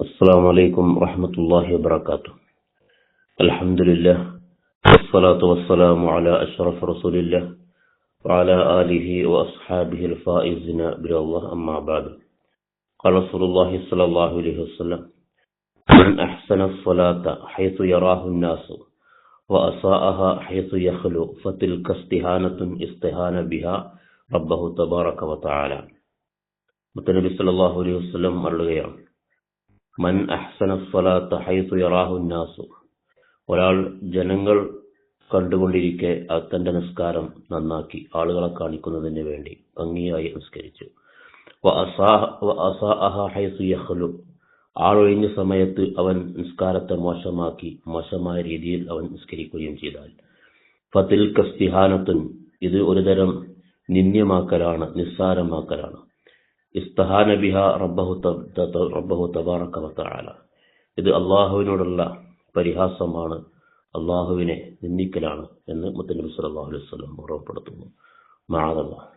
السلام عليكم ورحمة الله وبركاته الحمد لله والصلاة والسلام على أشرف رسول الله وعلى آله وأصحابه الفائزين بالله أما بعد قال رسول الله صلى الله عليه وسلم من أحسن الصلاة حيث يراه الناس وأساءها حيث يخلو فتلك استهانة استهان بها ربه تبارك وتعالى മുത്തനബി സല്ലല്ലാഹു അലൈഹി വസല്ലം അരുളുകയാണ് മൻ അഹ്സന സ്വലാത്ത ഹൈസു ഒരാൾ ജനങ്ങൾ കണ്ടുകൊണ്ടിരിക്കെ തന്റെ നിസ്കാരം നന്നാക്കി ആളുകളെ കാണിക്കുന്നതിന് വേണ്ടി ഭംഗിയായി നിസ്കരിച്ചു. ആളൊഴിഞ്ഞ സമയത്ത് അവൻ നിസ്കാരത്തെ മോശമാക്കി മോശമായ രീതിയിൽ അവൻ നിസ്കരിക്കുകയും ചെയ്താൽ. ഫതിൽ കസ്തിഹാനത്തുൻ ഇത് ഒരുതരം നിന്ദ്യമാക്കലാണ് നിസ്സാരമാക്കലാണ്. ഇസ്തഹാന ബിഹ റബ്ബഹു റബ്ബഹു തബാറക വതആല ഇത് അള്ളാഹുവിനോടുള്ള പരിഹാസമാണ് അള്ളാഹുവിനെ നിന്ദിക്കലാണ് എന്ന് മുത്തനബി സല്ലല്ലാഹു അലൈഹി ഓർമ്മപ്പെടുത്തുന്നു. മാഅദല്ലാഹ്